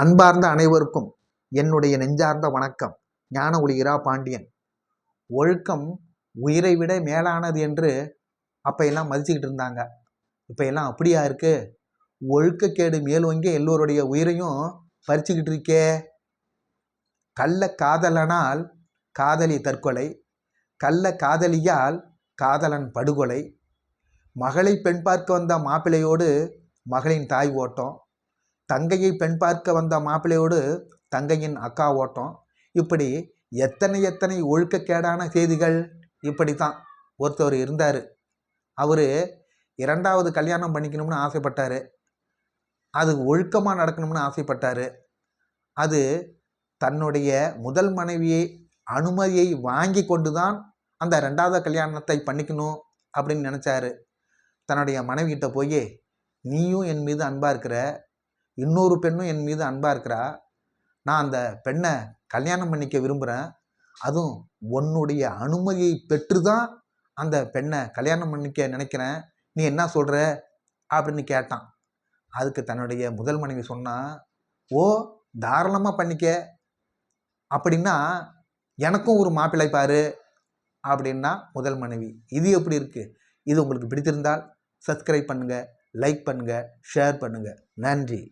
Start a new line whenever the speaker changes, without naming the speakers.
அன்பார்ந்த அனைவருக்கும் என்னுடைய நெஞ்சார்ந்த வணக்கம். ஞான ஒளிகிறா பாண்டியன். ஒழுக்கம் உயிரை விட மேலானது என்று அப்போ எல்லாம் மதிச்சுக்கிட்டு இருந்தாங்க. இப்போ எல்லாம் அப்படியா இருக்கு? ஒழுக்கக்கேடு மேலோங்கி எல்லோருடைய உயிரையும் பறிச்சுக்கிட்டு இருக்கே. கள்ள காதலனால் காதலி தற்கொலை கள்ள காதலியால் காதலன் படுகொலை. மகளை பெண் பார்க்க வந்த மாப்பிள்ளையோடு மகளின் தாய் ஓட்டம். தங்கையை பெண் பார்க்க வந்த மாப்பிள்ளையோடு தங்கையின் அக்கா ஓட்டம். இப்படி எத்தனை எத்தனை ஒழுக்கக்கேடான செய்திகள் இப்படி தான் ஒருத்தவர் இருந்தார். அவர் இரண்டாவது கல்யாணம் பண்ணிக்கணும்னு ஆசைப்பட்டார். அது ஒழுக்கமாக நடக்கணும்னு ஆசைப்பட்டார். அது தன்னுடைய முதல் மனைவியை அனுமதியை வாங்கி கொண்டு தான் அந்த ரெண்டாவது கல்யாணத்தை பண்ணிக்கணும் அப்படின்னு நினச்சாரு. தன்னுடைய மனைவிகிட்ட போய் நீயும் என் மீது அன்பாக இருக்கிற இன்னொரு பெண்ணும் என் மீது அன்பாக இருக்கிறா. நான் அந்த பெண்ணை கல்யாணம் பண்ணிக்க விரும்புகிறேன் அதுவும் உன்னுடைய அனுமதியை பெற்று தான் அந்த பெண்ணை கல்யாணம் பண்ணிக்க நினைக்கிறேன். நீ என்ன சொல்கிற அப்படின்னு கேட்டான். அதுக்கு தன்னுடைய முதல் மனைவி சொன்னால் ஓ தாராளமாக பண்ணிக்க. அப்படின்னா எனக்கும் ஒரு மாப்பிள்ளை பாரு. அப்படின்னா முதல் மனைவி இது எப்படி இருக்குது இது உங்களுக்கு பிடித்திருந்தால் சப்ஸ்கிரைப் பண்ணுங்கள் லைக் பண்ணுங்கள் ஷேர் பண்ணுங்கள் நன்றி.